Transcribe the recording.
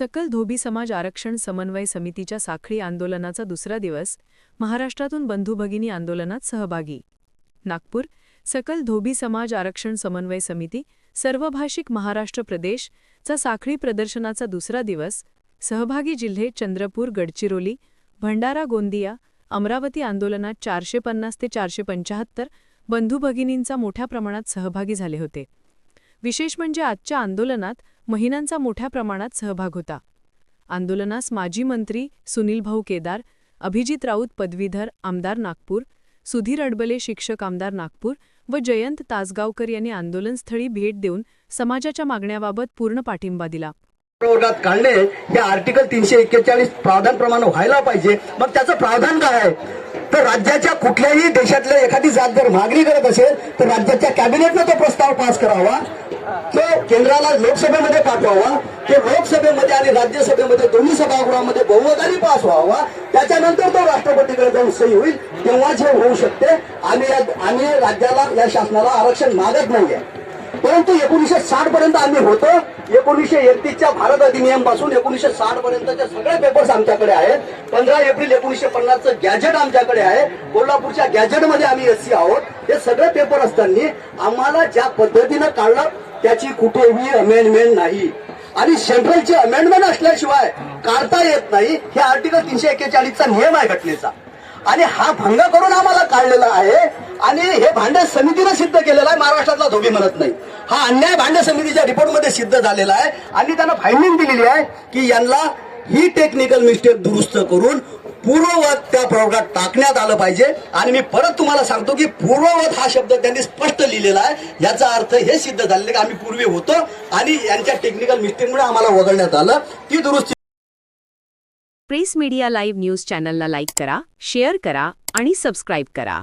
सकल धोबी समाज आरक्षण समन्वय समितीच्या साखळी आंदोलनाचा दुसरा दिवस महाराष्ट्रातून बंधू भगिनी आंदोलनात सहभागी. नागपूर सकल धोबी समाज आरक्षण समन्वय समिती सर्वभाषिक महाराष्ट्र प्रदेश चा साखळी प्रदर्शनाचा दुसरा दिवस सहभागी जिल्हे चंद्रपूर गडचिरोली भंडारा गोंदिया अमरावती आंदोलनात चारशे पन्नास ते चारशे पंचाहत्तर बंधू भगिनींचा मोठ्या प्रमाणात सहभागी झाले होते. विशेष म्हणजे आजच्या आंदोलनात महिलांचा मोठ्या प्रमाणात सहभाग होता. आंदोलनास माजी मंत्री सुनील भाऊ केदार अभिजित राऊत पदवीधर आमदार नागपूर सुधीर अडबले शिक्षक आमदार नागपूर व जयंत तासगावकर यांनी आंदोलनस्थळी भेट देऊन समाजाच्या मागण्याबाबत पूर्ण पाठिंबा दिला. प्रवर्गात काढणे हे आर्टिकल तीनशे एक्केचाळीस प्रावधान प्रमाणे व्हायला पाहिजे. मग त्याचं प्रावधान काय आहे? तर राज्याच्या कुठल्याही देशातल्या एखादी जात जर मागणी करत असेल तर राज्याच्या कॅबिनेटनं तो प्रस्ताव पास करावा. तो केंद्राला लोकसभेमध्ये पाठवावा. तो लोकसभेमध्ये आणि राज्यसभेमध्ये दोन्ही सभागृहामध्ये बहुमताने पास व्हावा. त्याच्यानंतर तो राष्ट्रपतीकडे जाऊन सही होईल. तेव्हाच हे होऊ शकते आम्ही या- आम्ही राज्याला या शासनाला आरक्षण मागत नाहीये. परंतु एकोणीसशे साठ पर्यंत आम्ही होतो. एकोणीसशे एकतीसच्या भारत अधिनियमपासून एकोणीसशे साठ पर्यंतचे सगळे पेपर्स आमच्याकडे आहेत. पंधरा एप्रिल एकोणीसशे पन्नासचं गॅजेट आमच्याकडे आहे. कोल्हापूरच्या गॅजेटमध्ये आम्ही एससी आहोत. हे सगळे पेपर असताना आम्हाला ज्या पद्धतीनं काढलं त्याची कुठेही अमेंडमेंट नाही. आणि सेंट्रलची अमेंडमेंट असल्याशिवाय काढता येत नाही. हे आर्टिकल तीनशे एक्केचाळीसचा नियम आहे घटनेचा. आणि हा भंग करून आम्हाला काढलेला आहे. आणि हे भांडण समितीनं सिद्ध केलेलं आहे महाराष्ट्रातला धोबी म्हणत नाही. हा अन्याय भांड समितीच्या रिपोर्टमध्ये सिद्ध झालेला आहे आणि त्यांना फायनिंग दिलेली आहे की यांना ही टेक्निकल मिस्टेक दुरुस्त करून पूर्ववत त्या प्रवर्गात टाकण्यात आलं पाहिजे. आणि मी परत तुम्हाला सांगतो की पूर्ववत हा शब्द त्यांनी स्पष्ट लिहिलेला आहे. याचा अर्थ हे सिद्ध झालेलं की आम्ही पूर्वी होतो आणि यांच्या टेक्निकल मिस्टेकमुळे आम्हाला वगळण्यात आलं. ती दुरुस्ती प्रेस मीडिया लाईव्ह न्यूज चॅनलला लाईक करा शेअर करा आणि सबस्क्राईब करा.